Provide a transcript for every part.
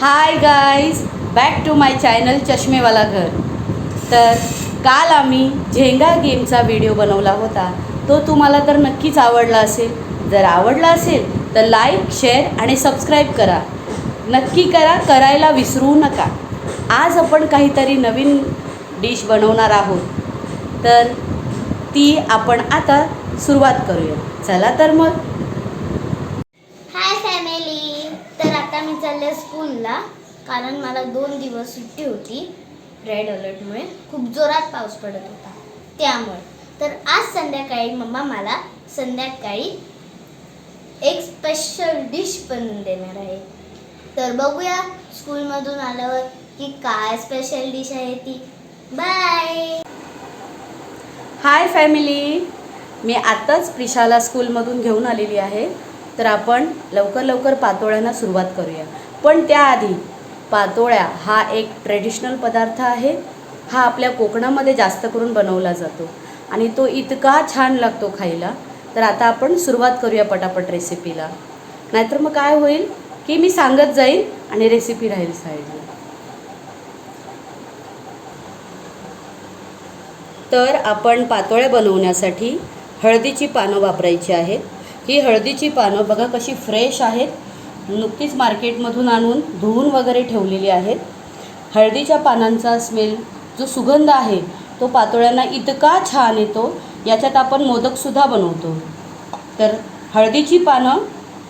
Hi guys back to my channel Chashmewala Ghar. तर काल आम्ही झेंगा गेमचा व्हिडिओ बनवला होता. तो तुम्हाला तर नक्कीच आवडला असेल. जर आवडला असेल तर लाईक शेअर आणि सबस्क्राईब करा. नक्की करा करायला विसरू नका. आज आपण काहीतरी नवीन डिश बनवणार आहोत. तर ती आपण आता सुरुवात करूया. चला तर मग. हाय फॅमिली मी चालले स्कूलला कारण मला दोन दिवस सुट्टी होती रेड अलर्टमुळे. खूप जोरात पाऊस पडत होता. त्यामुळे. तर आज संध्याकाळी मम्मा मला संध्याकाळी एक स्पेशल डिश बनवून देणार आहे. तर बघूया स्कूलमधून आल्यावर की काय स्पेशल डिश आहे ती. बाय हाय फॅमिली मी आत्ताच प्रिशाला स्कूलमधून घेऊन आलेली आहे. तर आपण लवकर लवकर पातोळ्यांना सुरुवात करूया. पण त्याआधी पातोळ्या हा एक ट्रेडिशनल पदार्थ आहे. हा आपल्या कोकणामध्ये जास्त करून बनवला जातो. आणि तो इतका छान लागतो खायला. तर आता आपण सुरुवात करूया पटापट रेसिपीला नाहीतर मग काय होईल की मी सांगत जाईल आणि रेसिपी राहील साईडला तर आपण पातोळ्या बनवण्यासाठी हळदीची पानं वापरायची आहेत. ही हळदीची पानं बघा कशी फ्रेश आहेत. नुकतीच मार्केटमधून आणून धुवून वगैरे ठेवलेली आहेत. हळदीच्या पानांचा स्मेल जो सुगंध आहे तो पातोळ्यांना इतका छान येतो याच्यात आपण मोदकसुद्धा बनवतो. तर हळदीची पानं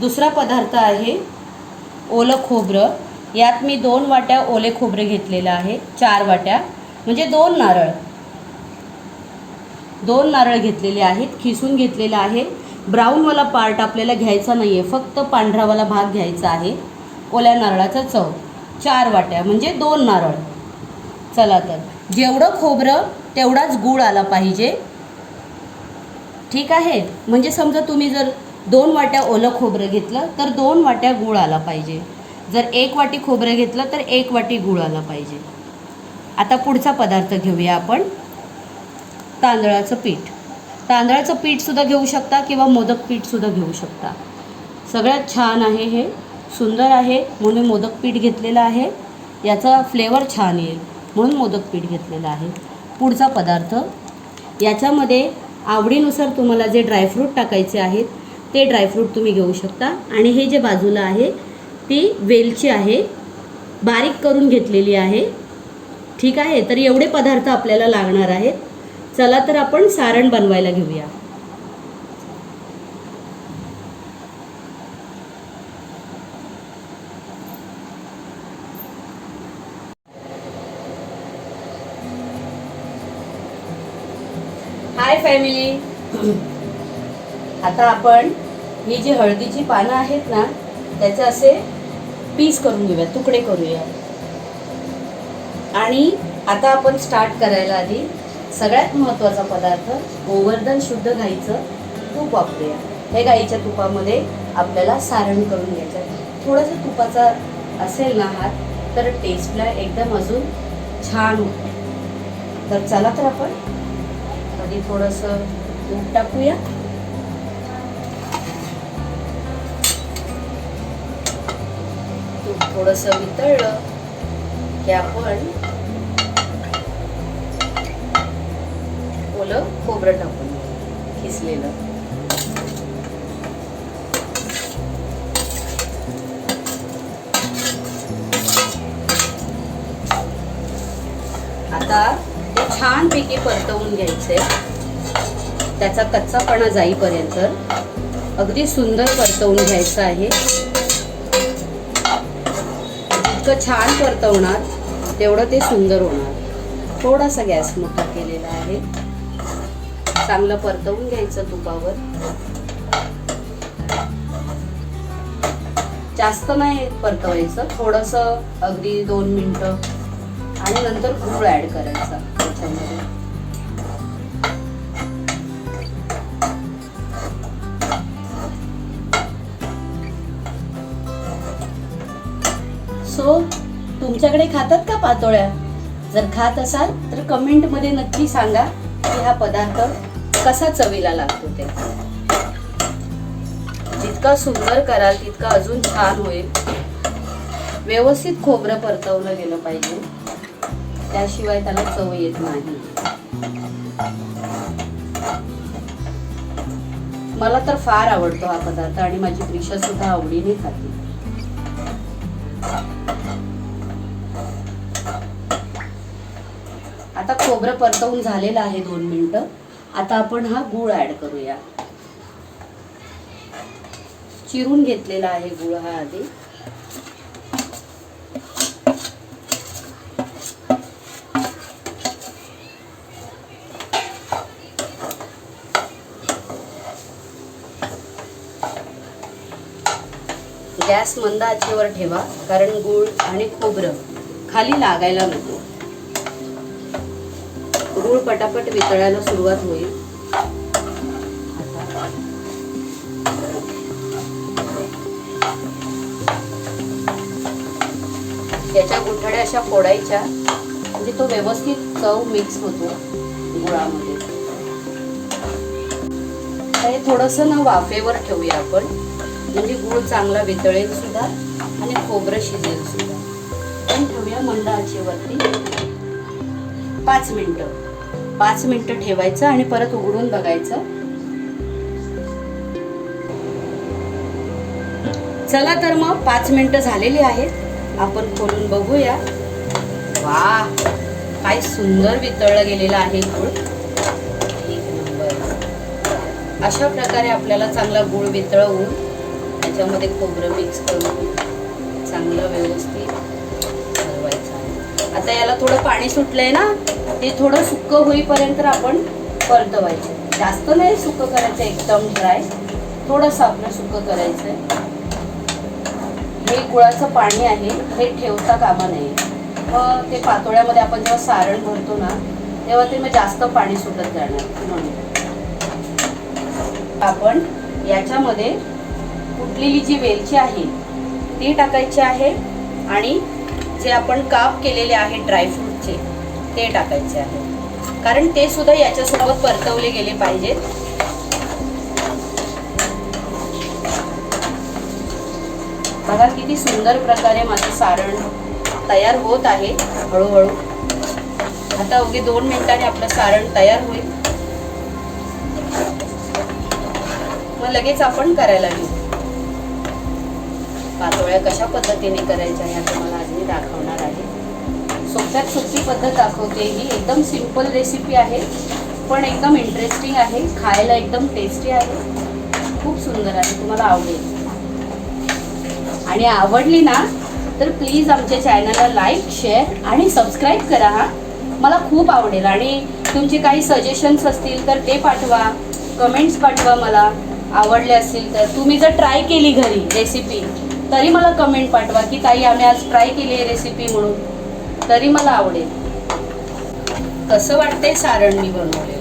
दुसरा पदार्थ आहे ओलं खोबरं. यात मी दोन वाट्या ओले खोबरे घेतलेलं आहे चार वाट्या म्हणजे दोन नारळ. दोन नारळ घेतलेले आहेत खिसून घेतलेलं आहे. ब्राऊनवाला पार्ट आपल्याला घ्यायचा नाही आहे फक्त पांढरावाला भाग घ्यायचा आहे. ओल्या नारळाचा चव. चार वाट्या म्हणजे दोन नारळ. चला तर. जेवढं खोबरं तेवढाच गूळ आला पाहिजे. ठीक आहे? म्हणजे समजा तुम्ही जर दोन वाट्या ओलं खोबरं घेतलं तर दोन वाट्या गूळ आला पाहिजे. जर एक वाटी खोबरं घेतलं तर एक वाटी गूळ आला पाहिजे. आता पुढचा पदार्थ घेऊया आपण. तांदळाचं पीठ. तांदळाचं पीठसुद्धा घेऊ शकता किंवा मोदक पीठसुद्धा घेऊ शकता. सगळ्यात छान आहे हे. सुंदर आहे. म्हणून मोदक पीठ घेतलेलं आहे. याचा फ्लेवर छान येईल. म्हणून मोदक पीठ घेतलेलं आहे. पुढचा पदार्थ. याच्यामध्ये आवडीनुसार तुम्हाला जे ड्रायफ्रूट टाकायचे आहेत ते ड्रायफ्रूट तुम्ही घेऊ शकता. आणि हे जे बाजूला आहे ती वेलची आहे. बारीक करून घेतलेली आहे. ठीक आहे? तर एवढे पदार्थ आपल्याला लागणार आहेत. चला तर आपण सारण बनवायला घेऊया. हाय फॅमिली आता आपण ही जी हळदीची पानं आहेत ना त्याचे असे पीस करून घेऊया तुकडे करूया आणि आता आपण स्टार्ट करायला आधी सगळ्यात महत्त्वाचा पदार्थ गोवर्धन शुद्ध गाईचं तूप वापरूया. हे गाईच्या तुपामध्ये आपल्याला सारण करून घ्यायचं आहे. थोडंसं तुपाचा असेल ना हात तर टेस्टला एकदम अजून छान होतं. तर चला तर आपण आधी थोडंसं तूप टाकूया. तूप थोडंसं वितळलं की आपण ओलं खोबरं टाकून किसलेलं. आता ते छानपैकी परतवून घ्यायचंय त्याचा कच्चापणा जाईपर्यंत अगदी सुंदर परतवून घ्यायचं आहे. जितकं छान परतवणार तेवढं ते सुंदर होणार. थोडासा गॅस मोठा केलेला आहे. चांगलं परतवून घ्यायचं तुपावर. जास्त नाही परतवायचं थोडंसं अगदी दोन मिनटं आणि नंतर गूळ ॲड करायचा त्याच्यामध्ये. सो तुमच्याकडे खातात का पातोळ्या? जर खात असाल तर कमेंटमध्ये नक्की सांगा की हा पदार्थ कसा चवीला लागतो ते? जितका सुंदर कराल तितका अजून छान होईल. व्यवस्थित खोबरं परतवलं गेलं पाहिजे. त्याशिवाय त्याला चव येत नाही. मला तर फार आवडतो हा पदार्थ आणि माझी प्रिशा सुद्धा आवडीने खाते. आता खोबरं परतवून झालेलं आहे दोन मिनिटं. आता आपण हा गूळ ऍड करूया. चिरून घेतलेला आहे गूळ हा आधी. गॅस मंद आचेवर ठेवा कारण गूळ आणि खोबरं खाली लागायला नको. गूळ पटापट वितळायला सुरुवात होईल. त्याच्या गुठळ्या अशा फोडायच्या म्हणजे तो व्यवस्थित चव मिक्स होतो गुळामध्ये. हे थोडंसं ना वाफेवर ठेवूया आपण. म्हणजे गूळ चांगला वितळेल सुद्धा आणि खोबरं शिजेल सुद्धा. पण ठेवूया मंद आचेवरती पाच मिनटं. पाच मिनटं ठेवायचं आणि परत उघडून बघायचं. चला तर मग पाच मिनटं झालेली आहेत. आपण खोलून बघूया. वा काय सुंदर वितळलं गेलेलं आहे. गूळ नंबर. अशा प्रकारे आपल्याला चांगला गूळ वितळवून त्याच्यामध्ये खोबरं मिक्स करून चांगलं व्यवस्थित हलवायचं आता याला थोडं पाणी सुटलंय ना? ते थोडं सुक्क होईपर्यंत आपण परतवायचं. जास्त नाही सुक्क करायचं एकदम ड्राय थोडंसं आपलं सुक्क करायचं आहे हे गुळाचं पाणी आहे हे ठेवता कामा नये. मग ते पातोळ्यामध्ये आपण जेव्हा सारण भरतो ना तेव्हा ते मग जास्त पाणी सुटत जाणार म्हणून. आपण याच्यामध्ये कुटलेली जी वेलची आहे ती टाकायची आहे आणि जे आपण काप केलेले आहे ड्रायफ्रूटचे ते टाकायचे आहे. कारण ते सुद्धा याच्यासोबत परतवले गेले पाहिजेत बघा किती सुंदर प्रकारे माझं सारण तयार होत आहे हळूहळू. आता अवघे दोन मिनिटांनी आपलं सारण तयार होईल. मग लगेच आपण करायला घेऊ. पातोळ्या कशा पद्धतीने करायच्या ह्या तुम्हाला आज मी दाखवणार आहे. सोप्यात सोपी पद्धत दाखवते ही. एकदम सिंपल रेसिपी आहे पण एकदम इंटरेस्टिंग आहे. खायला एकदम टेस्टी आहे. खूप सुंदर आहे. तुम्हाला आवडेल. आणि आवडली ना तर प्लीज आमच्या चॅनलला लाईक शेअर आणि सबस्क्राईब करा हा. मला खूप आवडेल. आणि तुमचे काही सजेशन्स असतील तर ते पाठवा. कमेंट्स पाठवा मला. आवडले असतील तर. तुम्ही जर ट्राय केली घरी रेसिपी तरी मला कमेंट पाठवा की ताई आम्ही आज ट्राय केली आहे रेसिपी म्हणून. तरी मला आवडेल. कसं वाटतंय सारण मी बनवलेलं?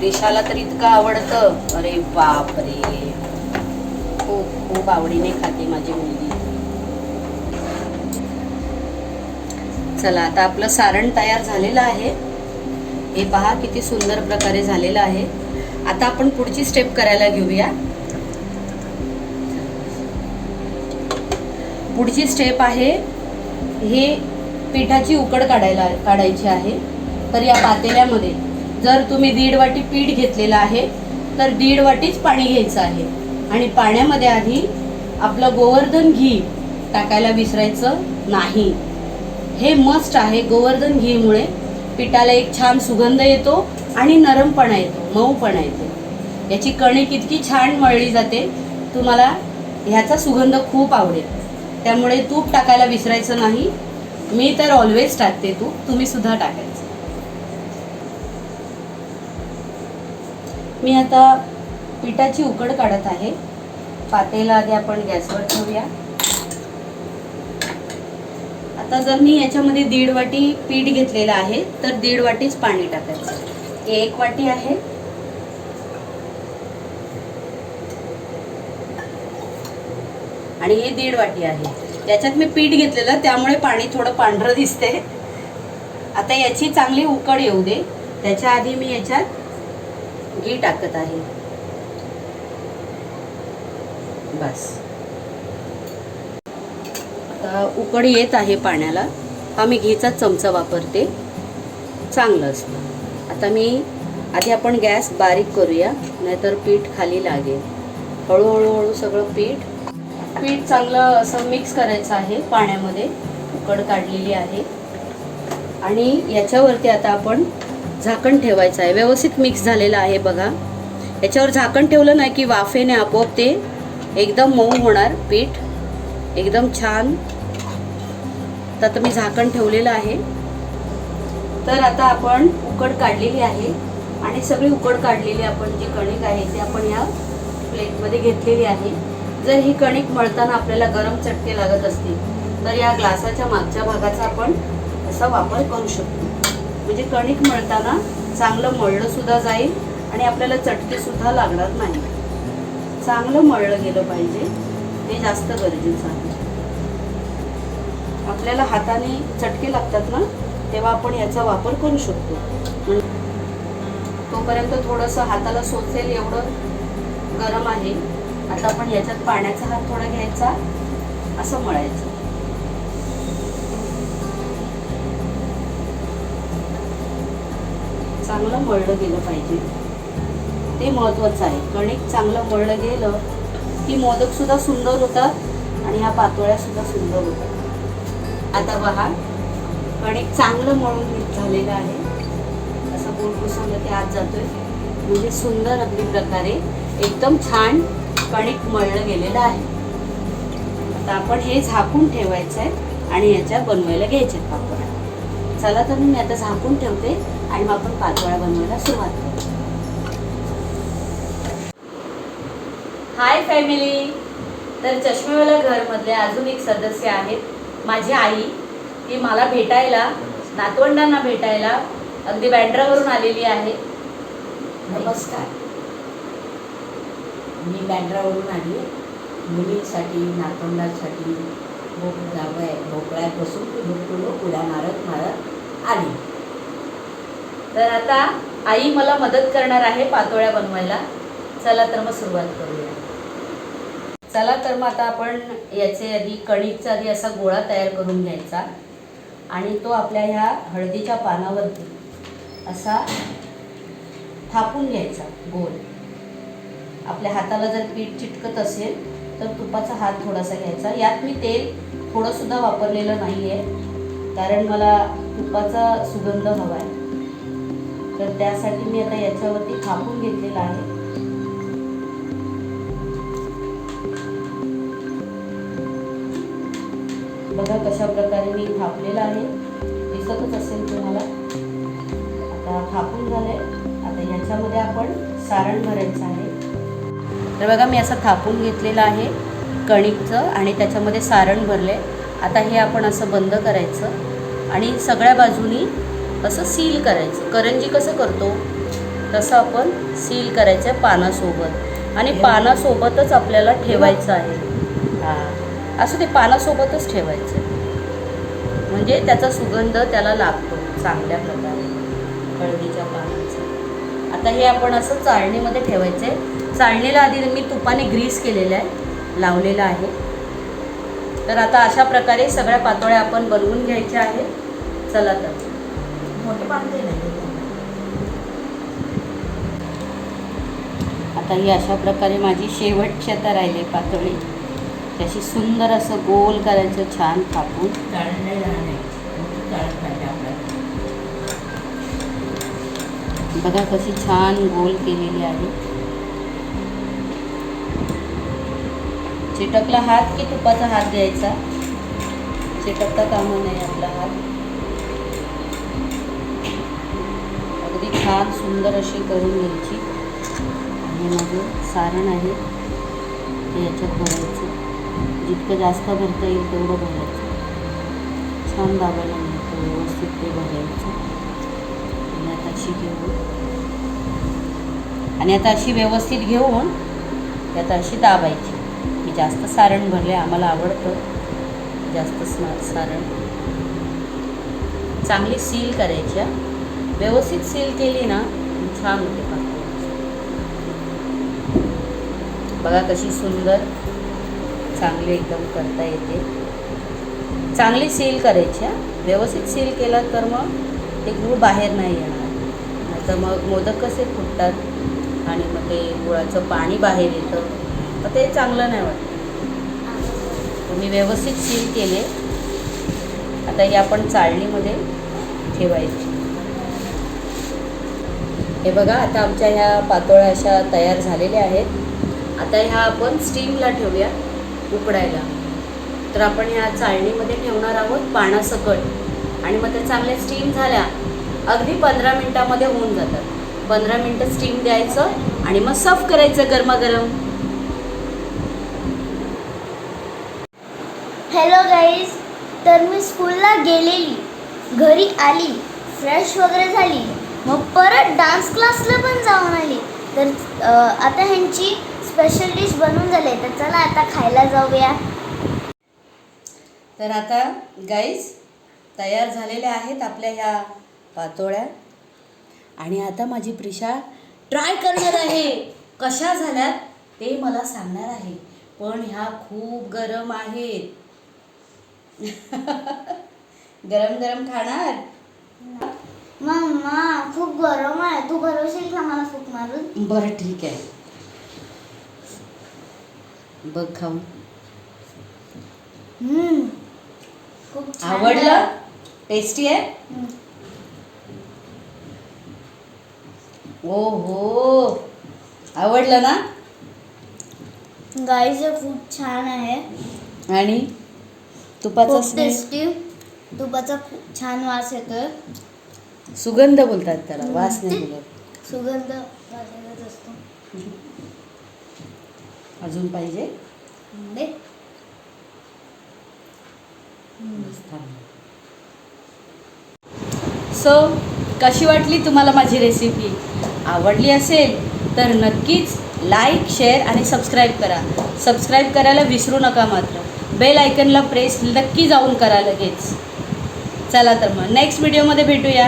रेशाला तर इतकं आवडतं. अरे बापरे. खूप खूप आवडीने खाते माझी मुलगी. चला आता आपलं सारण तयार झालेलं आहे. हे पहा किती सुंदर प्रकारे झालेलं आहे. आता आपण पुढची स्टेप करायला घेऊया. पुढची स्टेप आहे हे पिठाची उकड काढायला काढायची आहे. तर या पातेल्यामध्ये जर तुम्ही दीड वाटी पीठ घेतलेलं आहे तर दीड वाटीच पाणी घ्यायचं आहे. आणि पाण्यामध्ये आधी आपलं गोवर्धन घी टाकायला विसरायचं नाही. हे मस्ट आहे गोवर्धन घीमुळे पिठाला एक छान सुगंध येतो आणि नरमपणा येतो मऊपणा येतो. याची कणिक इतकी छान मळली जाते तुम्हाला ह्याचा सुगंध खूप आवडेल. त्यामुळे तूप टाकायला विसरायचं नाही. मी तर ऑलवेज टाकते तूप. तुम्ही सुद्धा टाकायचं. मी आता पिठाची उकड काढत आहे. पातेला आधी आपण गॅसवर ठेवूया. आता जर मी याच्यामध्ये दीड वाटी पीठ घेतलेलं आहे तर दीड वाटीच पाणी टाकायचं. एक वाटी आहे. आणि हे दीड वाटी आहे. त्याच्यात मी पीठ घेतलेलं त्यामुळे पाणी थोडं पांढरं दिसते. आता याची चांगली उकड येऊ दे. त्याच्या आधी मी याच्यात घी टाकत आहे. बस. आता उकड येत आहे पाण्याला. हा मी घीचा चमचा वापरते. चांगलं असतं. आता मी आधी आपण गॅस बारीक करूया नाहीतर पीठ खाली लागेल. हळूहळू हळू सगळं पीठ पीठ चांगलं असं मिक्स करायचं आहे. पाण्यामध्ये उकड काढलेली आहे. आणि याच्यावरती आता आपण झाकण ठेवायचं आहे. व्यवस्थित मिक्स झालेलं आहे बघा. याच्यावर झाकण ठेवलं नाही की वाफेने आपोआप ते एकदम मऊ होणार पीठ. एकदम छान. तर आता मी झाकण ठेवलेलं आहे. तर आता आपण उकड काढलेली आहे. आणि सगळी उकड काढलेली आपण जी कणिक आहे ती आपण या प्लेटमध्ये घेतलेली आहे. जर ही कणिक मळताना आपल्याला गरम चटके लागत असतील तर या ग्लासाच्या मागच्या भागाचा आपण असा वापर करू शकतो. म्हणजे कणिक मळताना चांगलं मळलं सुद्धा जाईल आणि आपल्याला चटके सुद्धा लागणार नाही. चांगलं मळलं गेलं पाहिजे हे जास्त गरजेचं आहे. आपल्याला हाताने चटके लागतात ना तेव्हा आपण याचा वापर करू शकतो. म्हणजे तोपर्यंत थोडंसं हाताला सोचेल एवढं गरम आहे. आता आपण याच्यात पाण्याचा हात थोडा घ्यायचा असं मळायचं. चांगलं मळलं गेलं पाहिजे. ते महत्वाचं आहे. कणिक चांगलं मळलं गेलं की मोदक सुद्धा सुंदर होतात आणि ह्या पातोळ्या सुद्धा सुंदर होतात. आता पहा कणिक चांगलं मळून झालेलं आहे. असं गोल घुसवलं ते आत जातोय. म्हणजे सुंदर अगदी प्रकारे. एकदम छान कणिक मळलं गेलेलं आहे. आता आपण हे झाकून ठेवायचं आहे आणि याच्या बनवायला घ्यायचे पापड. चला तर मी आता झाकून ठेवते आणि मग आपण पातोळ्या बनवायला सुरुवात करू. Hi family. तर चष्मेवाला घरमधले अजून एक सदस्य आहेत. माझी आई ती मला भेटायला नातवंडांना भेटायला अगदी बँड्रावरून आलेली आहे. नमस्कार. मी बँड्रावरून आली. मुलींसाठी नातवंडांसाठी भोपळ्यात बसून भुटकुलो उड्या मारत मारत आली. तर आता आई मला मदत करणार आहे पातोळ्या बनवायला. चला तर मग सुरुवात करूया. चला तर मग आता आपण याचे आधी कणिकचा आधी असा गोळा तयार करून घ्यायचा. आणि तो आपल्या ह्या हळदीच्या पानावरती असा थापून घ्यायचा गोल. आपल्या हाताला जर पीठ चिटकत असेल तर तुपाचा हात थोडासा घ्यायचा. यात मी तेल थोडंसुद्धा वापरलेलं नाही आहे कारण मला तुपाचा सुगंध हवा आहे तर त्यासाठी मी आता याच्यावरती थापून घेतलेला आहे. बघा कशा प्रकारे मी थापलेलं आहे. दिसतच असेल तुम्हाला. आता थापून झालंय. आता याच्यामध्ये आपण सारण भरायचं आहे. तर बघा मी असं थापून घेतलेलं आहे कणिकचं आणि त्याच्यामध्ये सारण भरले आता हे आपण असं बंद करायचं आणि सगळ्या बाजूनी असं सील करायचं. करंजी कसं करतो? तसं आपण सील करायचं पानासोबत. आणि पानासोबतच आपल्याला ठेवायचं आहे. हां. असं ते पानासोबतच ठेवायचं. म्हणजे त्याचा सुगंध त्याला लागतो चांगल्या प्रकारे. हळदीच्या पानाचा. आता हे आपण असं चाळणीमध्ये ठेवायचं आहे चाळणीला आधी मी तुपाने ग्रीस केलेलं आहे लावलेलं आहे. तर आता अशा प्रकारे सगळ्या पातोळ्या आपण बनवून घ्यायच्या आहेत. चला तर. मोठे नाही आता ही अशा प्रकारे माझी शेवटची आता राहिली पातोळी. त्याची सुंदर असं गोल करायचं छान आपल्याला. बघा कशी छान गोल केलेली आहे. चिटकला हात की तुपाचा हात द्यायचा चिटकता कामा नाही आपला हात. अगदी छान सुंदर अशी करून घ्यायची. आणि माझं सारण आहे ते याच्यात भरायचं. जितकं जास्त भरता येईल तेवढं भरायचं. छान दाबायला मिळतं व्यवस्थित ते भरायचं. आणि आता अशी घेऊन आणि आता अशी व्यवस्थित घेऊन त्यात अशी दाबायची. मी जास्त सारण भरले आम्हाला आवडतं. जास्त स्मा सारण. चांगली सील करायची हा. व्यवस्थित सील केली ना छान होते पातळ बघा कशी सुंदर चांगली एकदम करता येते. चांगली सील करायची हा. व्यवस्थित सील केला तर मग ते गूळ बाहेर नाही येणार. नाहीतर मग मोदक कसे फुटतात आणि मग ते गुळाचं पाणी बाहेर येतं. मग ते चांगलं नाही वाटत. तुम्ही व्यवस्थित सील केले. आता हे आपण चाळणीमध्ये ठेवायची. हे बघा आता आमच्या ह्या पातोळ्या अशा तयार झालेल्या आहेत. आता ह्या आपण स्टीमला ठेवूया उकडायला. तर आपण ह्या चाळणीमध्ये ठेवणार आहोत पाण्यासकट आणि मग त्या चांगल्या स्टीम झाल्या. अगदी पंधरा मिनटामध्ये होऊन जातात. पंधरा मिनटं स्टीम द्यायचं आणि मग सर्व करायचं गरमागरम. हॅलो गाईज तर मी स्कूलला गेलेली. घरी आली. फ्रेश वगैरे झाली. मग परत डान्स क्लासला पण जाऊन आली. तर आता ह्यांची स्पेशल डिश बनवून झाली. आहे. तर चला आता खायला जाऊया. तर आता गाईज तयार झालेल्या आहेत आपल्या ह्या पातोळ्या. आणि आता माझी प्रिशा ट्राय करणार आहे. कशा झाल्यात ते मला सांगणार आहे. पण ह्या खूप गरम आहेत. गरम गरम खाणार? मम्मा खूप गरम आहे. तू भरवशील का मला फूक मारून? बरं ठीक आहे. बघ खाऊन. हम्म. खूप आवडलं. टेस्टी आहे. ओ हो आवडलं ना? गाईज हे खूप छान आहे. आणि? तुपाचा खूप स्मेल टेस्टी तुपाचा खूप छान वास येतोय. सुगंध बोलतात त्याला वास नाही बोलत. सुगंध असतो. अजून पाहिजे? दे. सो कशी वाटली तुम्हाला माझी रेसिपी आवडली असेल तर नक्कीच लाईक शेअर आणि सबस्क्राईब करा. सबस्क्राईब करायला विसरू नका मात्र. बेल आयकनला प्रेस नक्की जाऊन करा लगेच. चला तर मग नेक्स्ट व्हिडिओमध्ये भेटूया.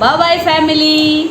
Bye bye family